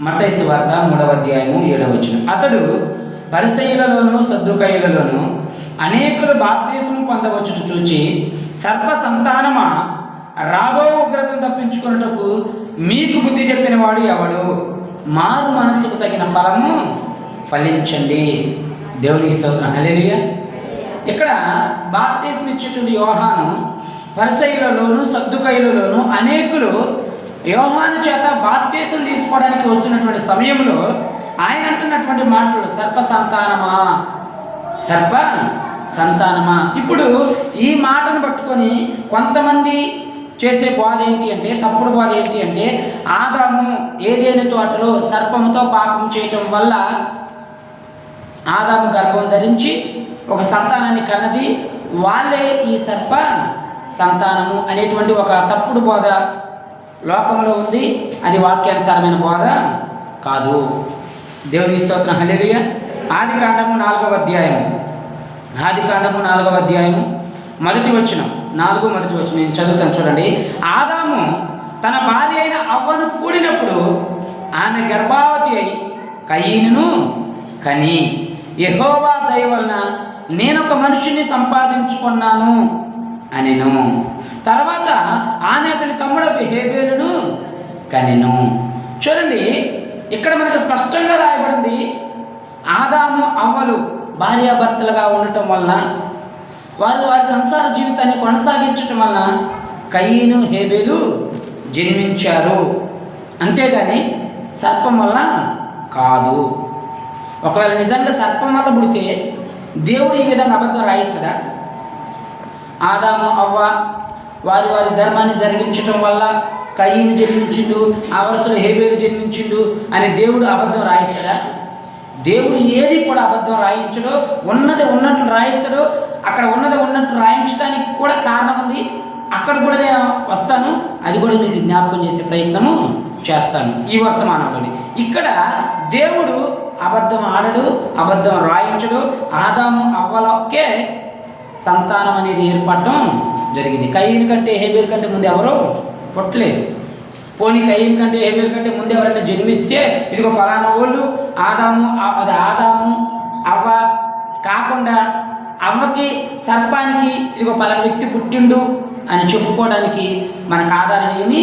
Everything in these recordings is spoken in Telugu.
మతైసు వార్త మూడవ అధ్యాయము ఏడవచ్చును అతడు పరిసయులలోను సద్దుకైలలోను అనేకులు బాప్తీసం పొందవచ్చు చూచి సర్ప సంతానమా రాబో ఉగ్రతను తప్పించుకున్నటకు మీకు బుద్ధి చెప్పిన వాడు ఎవడు? మారు మనస్సుకు తగిన ఫలము ఫలించండి. దేవుని స్తోత్రం. హల్లెలూయా. ఇక్కడ బాప్తీసం ఇచ్చేటువంటి యోహాను పరిసయులలోను సద్దుకైలలోను అనేకులు యోహాను చేత బాప్తీసం తీసుకోవడానికి వస్తున్నటువంటి సమయంలో ఆయన అంటున్నటువంటి మాటలు సర్ప సంతానమా? సర్ప సంతానమా? ఇప్పుడు ఈ మాటను పట్టుకొని కొంతమంది చేసే బోధ ఏంటి అంటే తప్పుడు బోధ ఏంటి అంటే ఆదాము ఏదేని తోటలో సర్పముతో పాపం చేయటం వల్ల ఆదాము గర్భం ధరించి ఒక సంతానాన్ని కన్నది వాళ్ళే ఈ సర్ప సంతానము అనేటువంటి ఒక తప్పుడు బోధ లోకంలో ఉంది. అది వాక్యానుసారమైన బోధ కాదు. దేవుని స్తోత్రం. హలేలియ ఆది కాండము నాలుగవ అధ్యాయము. ఆది కాండము నాలుగవ అధ్యాయము. మొదటి వచ్చిన నాలుగు మొదటి వచ్చిన నేను చదువుతాను చూడండి. ఆదాము తన భార్య అయిన అవ్వను కూడినప్పుడు ఆమె గర్భావతి అయి కయీనును కని యెహోవా దయ వలన నేనొక మనిషిని సంపాదించుకున్నాను అనెను. తర్వాత ఆమె అతని తమ్ముడు హేబేలును కనెను. చూడండి ఇక్కడ మనకు స్పష్టంగా రాయబడింది ఆదాము అవ్వలు భార్యాభర్తలుగా ఉండటం వలన వారు వారి సంసార జీవితాన్ని కొనసాగించటం వలన కయ్యను హేబేలు జన్మించారు. అంతేగాని సర్పం వల్ల కాదు. ఒకవేళ నిజంగా సర్పం వల్ల పుడితే దేవుడు ఈ విధంగా అబద్ధం రాయిస్తాడా? ఆదాము అవ్వ వారి వారి ధర్మాన్ని జరిగించటం వల్ల కయ్యను జన్మించిండు ఆ వరుసలో హేబేలు జన్మించిండు అని దేవుడు అబద్ధం రాయిస్తాడా? దేవుడు ఏది కూడా అబద్ధం రాయించడో ఉన్నది ఉన్నట్లు రాయిస్తాడో అక్కడ ఉన్నది ఉన్నట్లు రాయించడానికి కూడా కారణం ఉంది. అక్కడ కూడా నేను వస్తాను. అది కూడా మీకు జ్ఞాపకం చేసే ప్రయత్నము చేస్తాను ఈ వర్తమానంలోని ఇక్కడ దేవుడు అబద్ధం ఆడడు అబద్ధం రాయించడు. ఆదాము అవ్వలకే సంతానం అనేది ఏర్పడటం జరిగింది. కయ్యని కంటే హేబేల్ కంటే ముందు ఎవరు పుట్టలేదు. పోనీ కయ్యని కంటే హేబేల్ కంటే ముందు ఎవరైనా జన్మిస్తే ఇదిగో పలానా వాళ్ళు ఆదాము అది ఆదాము అవ్వ కాకుండా అవ్వకి సర్పానికి ఇదిగో పలానా వ్యక్తి పుట్టిండు అని చెప్పుకోవడానికి మనకు ఆధారం ఏమీ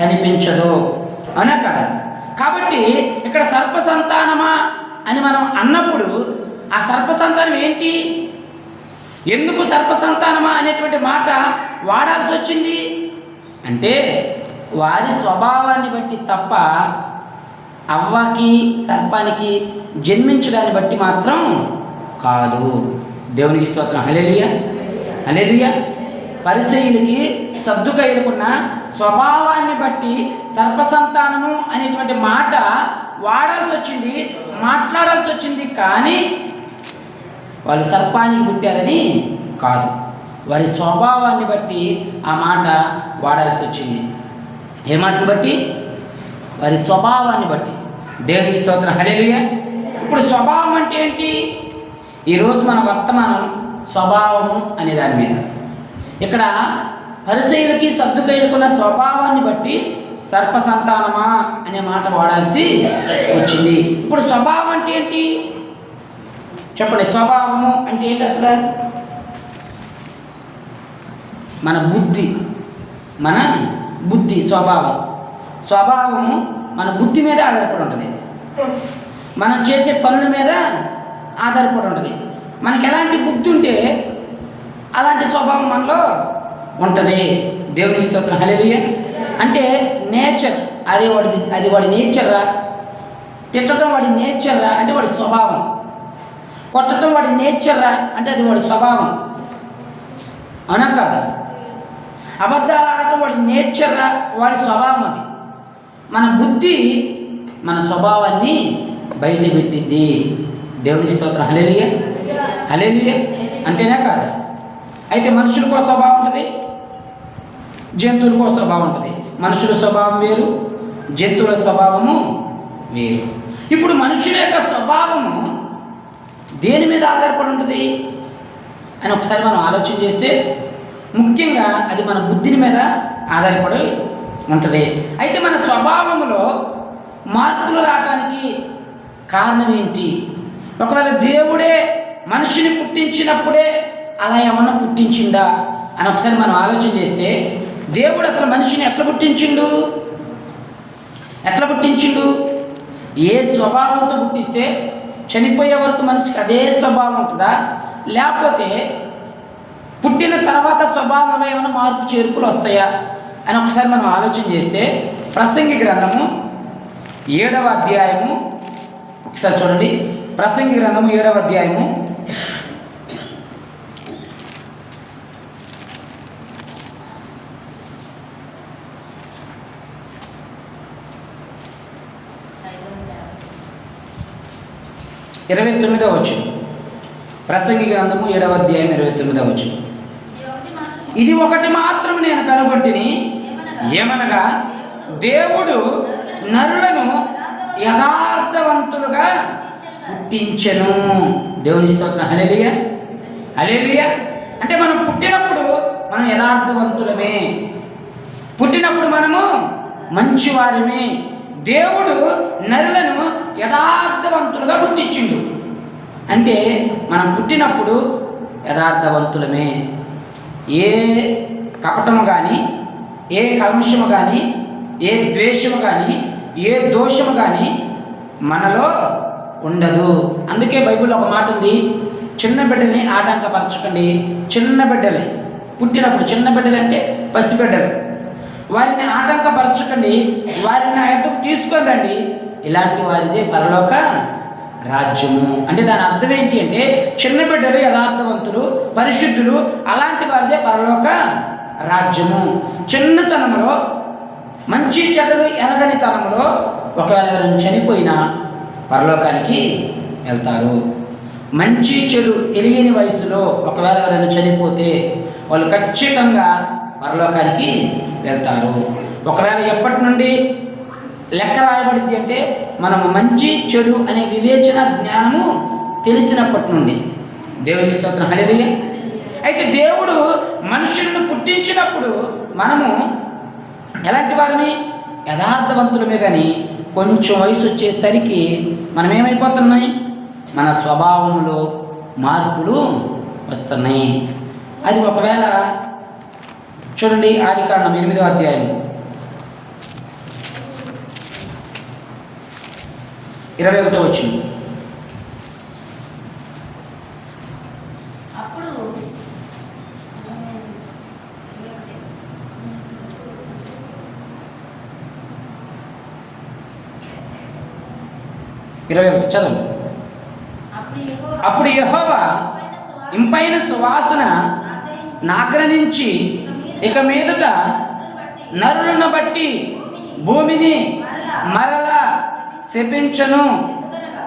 కనిపించదు. అనే కదా? కాబట్టి ఇక్కడ సర్ప సంతానమా అని మనం అన్నప్పుడు ఆ సర్ప సంతానం ఏంటి? ఎందుకు సర్పసంతానమా అనేటువంటి మాట వాడాల్సి వచ్చింది? అంటే వారి స్వభావాన్ని బట్టి తప్ప అవ్వకి సర్పానికి జన్మించడాన్ని బట్టి మాత్రం కాదు. దేవునికి స్తోత్రం. హలేలియ హలేలియ పరిశీలికి సర్దుకైలుకున్న స్వభావాన్ని బట్టి సర్పసంతానము అనేటువంటి మాట వాడాల్సి వచ్చింది మాట్లాడాల్సి వచ్చింది. కానీ వాళ్ళు సర్పానికి పుట్టారని కాదు. వారి స్వభావాన్ని బట్టి ఆ మాట వాడాల్సి వచ్చింది. ఏ మాటను బట్టి? వారి స్వభావాన్ని బట్టి. దేవునికి స్తోత్రం. హలేలుయ ఇప్పుడు స్వభావం అంటే ఏంటి? ఈరోజు మన వర్తమానం స్వభావము అనే దాని మీద. ఇక్కడ పరిశైలకి సర్దుకైలకున్న స్వభావాన్ని బట్టి సర్ప సంతానమా అనే మాట వాడాల్సి వచ్చింది. ఇప్పుడు స్వభావం అంటే ఏంటి? చెప్పండి స్వభావము అంటే ఏంటి అసలు? మన బుద్ధి మన బుద్ధి స్వభావం. స్వభావము మన బుద్ధి మీద ఆధారపడి ఉంటుంది. మనం చేసే పనుల మీద ఆధారపడి ఉంటుంది. మనకి ఎలాంటి బుద్ధి ఉంటే అలాంటి స్వభావం మనలో ఉంటుంది. దేవుని స్తోత్రం హల్లెలూయా. అంటే నేచర్ అది వాడి అది వాడి నేచర్రా తిట్టడం వాడి నేచర్రా అంటే వాడి స్వభావం. కొట్టడం వాడి నేచర్రా అంటే అది వాడి స్వభావం. అవునా కాదా? అబద్ధాలు ఆడటం వాడి నేచర్రా వాడి స్వభావం అది. మన బుద్ధి మన స్వభావాన్ని బయట పెట్టింది. దేవుని స్తోత్రం. హలేలియ హలేలియ అంతేనా కాదా? అయితే మనుషులకో స్వభావం ఉంటుంది జంతువులకో స్వభావం ఉంటుంది. మనుషుల స్వభావం వేరు జంతువుల స్వభావము వేరు. ఇప్పుడు మనుషుల యొక్క స్వభావము దేని మీద ఆధారపడి ఉంటుంది? అని ఒకసారి మనం ఆలోచన చేస్తే ముఖ్యంగా అది మన బుద్ధిని మీద ఆధారపడి ఉంటుంది. అయితే మన స్వభావంలో మార్పులు రావటానికి కారణం ఏంటి? ఒకవేళ దేవుడే మనిషిని పుట్టించినప్పుడే అలా ఏమన్నా పుట్టించిందా అని ఒకసారి మనం ఆలోచన చేస్తే దేవుడు అసలు మనిషిని ఎట్లా పుట్టించిండు? ఎట్లా పుట్టించిండు? ఏ స్వభావంతో పుట్టిస్తే చనిపోయే వరకు మనిషికి అదే స్వభావం ఉంటుందా? లేకపోతే పుట్టిన తర్వాత స్వభావంలో ఏమైనా మార్పు చేర్పులు వస్తాయా? అని ఒకసారి మనం ఆలోచన చేస్తే ప్రసంగి గ్రంథము ఏడవ అధ్యాయము ఒకసారి చూడండి. ప్రసంగి గ్రంథము ఏడవ అధ్యాయము ఇరవై తొమ్మిదో వచ్చు ప్రసంగి గ్రంథము ఏడవ అధ్యాయం ఇరవై తొమ్మిదో వచ్చు ఇది ఒకటి మాత్రం నేను కనుగొంటిని. ఏమనగా దేవుడు నరులను యథార్థవంతులుగా పుట్టించెను. దేవుని స్తోత్రం. హలేలియ హలేలియ అంటే మనం పుట్టినప్పుడు మనం యథార్థవంతులమే. పుట్టినప్పుడు మనము మంచివారమే. దేవుడు నరులను యథార్థవంతులుగా గుర్తించిండు. అంటే మనం పుట్టినప్పుడు యథార్థవంతులమే. ఏ కపటము కానీ ఏ కల్మషము కానీ ఏ ద్వేషము కానీ ఏ దోషము కానీ మనలో ఉండదు. అందుకే బైబిల్లో ఒక మాట ఉంది చిన్న బిడ్డల్ని ఆటంకపరచకండి. చిన్న బిడ్డలే. పుట్టినప్పుడు చిన్న బిడ్డలు అంటే పసిబిడ్డలు వారిని ఆటంకపరచకండి వారిని నా ఎద్దకు తీసుకొని రండి. ఇలాంటి వారిదే పరలోక రాజ్యము. అంటే దాని అర్థం ఏంటి అంటే చిన్న బిడ్డలు యథార్థవంతులు పరిశుద్ధులు అలాంటి వారిదే పరలోక రాజ్యము. చిన్నతనంలో మంచి చెడ్డలు ఎనగని తనంలో ఒకవేళ ఎవరైనా చనిపోయినా పరలోకానికి వెళ్తారు. మంచి చెడు తెలియని వయసులో ఒకవేళ ఎవరైనా చనిపోతే వాళ్ళు ఖచ్చితంగా పరలోకానికి వెళ్తారు. ఒకవేళ ఎప్పటి నుండి లెక్క రాయబడింది అంటే మనము మంచి చెడు అనే వివేచన జ్ఞానము తెలిసినప్పటి నుండి. దేవుని స్తోత్రం. హరియ అయితే దేవుడు మనుషులను పుట్టించినప్పుడు మనము ఎలాంటి వారిని? యథార్థవంతులమే కానీ కొంచెం వయసు వచ్చేసరికి మనం ఏమైపోతున్నాయి? మన స్వభావంలో మార్పులు వస్తున్నాయి. అది ఒకవేళ చూడండి ఆది కారణం ఎనిమిదో అధ్యాయం. ఇరవై ఒకటో వచ్చింది ఇరవై ఒకటి చదువు అప్పుడు యెహోవా ఇంపైన సువాసన నాగ్రహించి ఇక మీదట నరులను బట్టి భూమిని మరలా శపించను.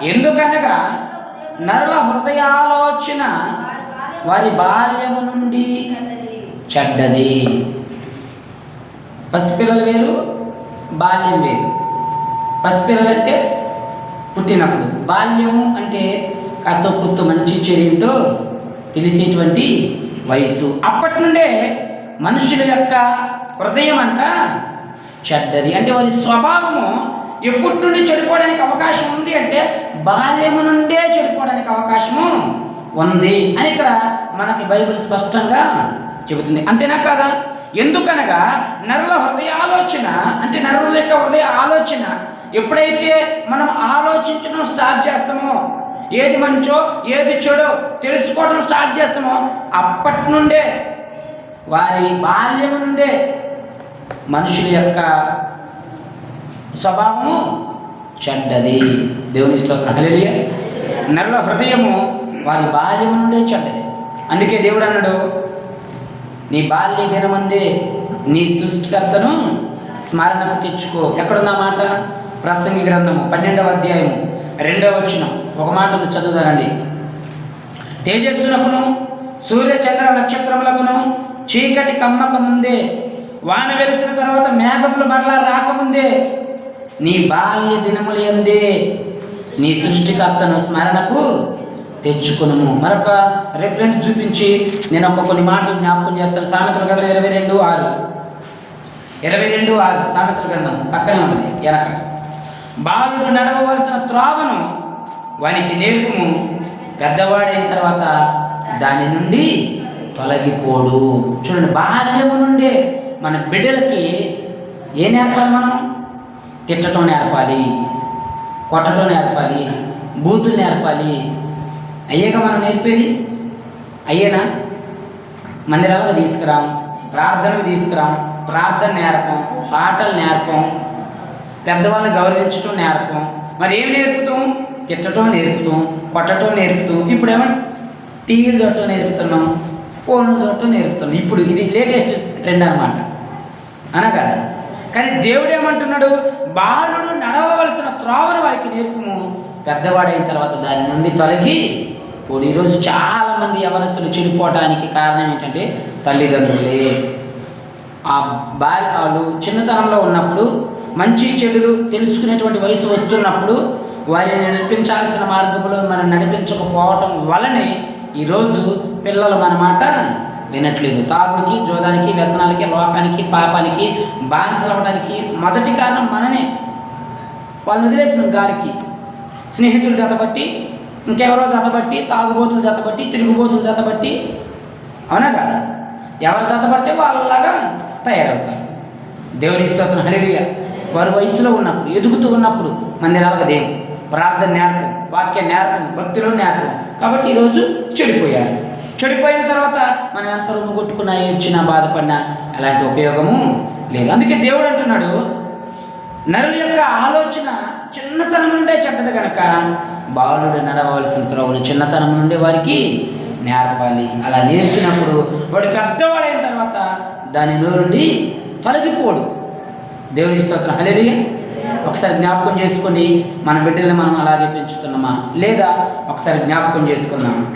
ఎందుకనగా నరుల హృదయాలోచన వారి బాల్యము నుండి చెడ్డది. పసిపిల్లలు వేరు బాల్యం వేరు. పసిపిల్లలు అంటే పుట్టినప్పుడు. బాల్యము అంటే కథ కుత్తు మంచి చెడింటో తెలిసేటువంటి వయసు అప్పటి నుండే మనుషుల యొక్క హృదయం అంట చెడ్డది. అంటే వారి స్వభావము ఎప్పటి నుండి చెడిపోవడానికి అవకాశం ఉంది అంటే బాల్యము నుండే చెడిపోవడానికి అవకాశము ఉంది అని ఇక్కడ మనకి బైబిల్ స్పష్టంగా చెబుతుంది. అంతేనా కాదా? ఎందుకనగా నరుల హృదయ ఆలోచన అంటే నరుల యొక్క హృదయ ఆలోచన ఎప్పుడైతే మనం ఆలోచించడం స్టార్ట్ చేస్తామో ఏది మంచో ఏది చెడో తెలుసుకోవడం స్టార్ట్ చేస్తామో అప్పటి నుండే వారి బాల్యము నుండే మనుషుల యొక్క స్వభావము చెడ్డది. దేవుని స్తోత్రం. హల్లెలూయ. నరుల హృదయము వారి బాల్యము నుండే చెడ్డది. అందుకే దేవుడు అన్నాడు నీ బాల్య దినమందే నీ సృష్టికర్తను స్మరణకు తెచ్చుకో. ఎక్కడున్న మాట? ప్రసంగి గ్రంథము పన్నెండవ అధ్యాయము రెండవ వచ్చిన ఒక మాట చదువుదానండి చదువుతారండి తేజస్సునకును సూర్య చంద్ర నక్షత్రములకును చీకటి కమ్మక ముందే వాన వెలిసిన తర్వాత మేఘములు మరలా రాకముందే నీ బాల్య దినముల ఎందే నీ సృష్టికర్తను స్మరణకు తెచ్చుకును మరొక రెఫరెన్స్ చూపించి నేను ఒక కొన్ని మాటలు జ్ఞాపకం చేస్తాను. సామెతల గ్రంథం ఇరవై రెండు ఆరు. ఇరవై రెండు ఆరు సామెతల గ్రంథం. పక్కనే ఉంటుంది. వెనక బాలుడు నడవవలసిన త్రావను వానికి నేర్పుము. పెద్దవాడైన తర్వాత దాని నుండి తొలగిపోడు. చూడండి బాల్యము నుండే మన బిడ్డలకి ఏం నేర్పాలి మనం? తిట్టడం నేర్పాలి కొట్టడం నేర్పాలి బూతులు నేర్పాలి. అయ్యాక మనం నేర్పేది? అయ్యేనా? మందిరాలకు తీసుకురాం ప్రార్థనకు తీసుకురాం ప్రార్థన నేర్పం పాటలు నేర్పం పెద్దవాళ్ళని గౌరవించటం నేర్పం. మరి ఏం నేర్పుతాం? తిట్టడం నేర్పుతాం కొట్టడం నేర్పుతాం. ఇప్పుడు ఏమన్నా టీవీలు చూడటం నేర్పుతున్నాం. ఫోన్లు చూడటం నేర్పుతున్నాం ఇప్పుడు ఇది లేటెస్ట్ ట్రెండ్ అనమాట అనగా కానీ దేవుడు ఏమంటున్నాడు? బాలుడు నడవవలసిన త్రోవను వారికి నేర్పుము. పెద్దవాడైన తర్వాత దాని నుండి తొలగి ఇప్పుడు ఈరోజు చాలామంది యవనస్తులు చెడిపోవటానికి కారణం ఏంటంటే తల్లిదండ్రులే. ఆ బాల్ వాళ్ళు చిన్నతనంలో ఉన్నప్పుడు మంచి చెడులు తెలుసుకునేటువంటి వయసు వస్తున్నప్పుడు వారిని నడిపించాల్సిన మార్గంలో మనం నడిపించకపోవటం వలనే ఈరోజు పిల్లలు మన మాట వినట్లేదు. తాగుడికి జోదానికి వ్యసనాలకి లోకానికి పాపానికి బానిసలు అవ్వడానికి మొదటి కారణం మనమే. వాళ్ళని వదిలేసిన గాలికి. స్నేహితులు జతబట్టి ఇంకెవరో జతబట్టి తాగుబోతులు జతబట్టి తిరుగుబోతులు జతబట్టి అవునా కదా? ఎవరు జతపడితే వాళ్ళలాగా తయారవుతారు. దేవుని స్తోత్రం హరిడిగా వారు వయసులో ఉన్నప్పుడు ఎదుగుతూ ఉన్నప్పుడు మందిరాలకు దేవుడు ప్రార్థన నేర్పం వాక్య నేర్పం భక్తిలో నేర్పం. కాబట్టి ఈరోజు చెడిపోయారు. చెడిపోయిన తర్వాత మనం ఎంత రొమ్ము కొట్టుకున్నా ఏడ్చినా బాధపడినా ఎలాంటి ఉపయోగము లేదు. అందుకే దేవుడు అంటున్నాడు నరుల యొక్క ఆలోచన చిన్నతనం నుండే చెడ్డది కనుక బాలుడు నడవలసిన త్రోవలు చిన్నతనం నుండి వారికి నేర్పాలి. అలా నేర్పినప్పుడు వాడు పెద్దవాడైన తర్వాత దాని నుండి తొలగిపోడు. దేవుని స్తోత్రం. హలేలియ ఒకసారి జ్ఞాపకం చేసుకొని మన బిడ్డల్ని మనం అలాగే పెంచుతున్నామా? లేదా ఒకసారి జ్ఞాపకం చేసుకున్నాం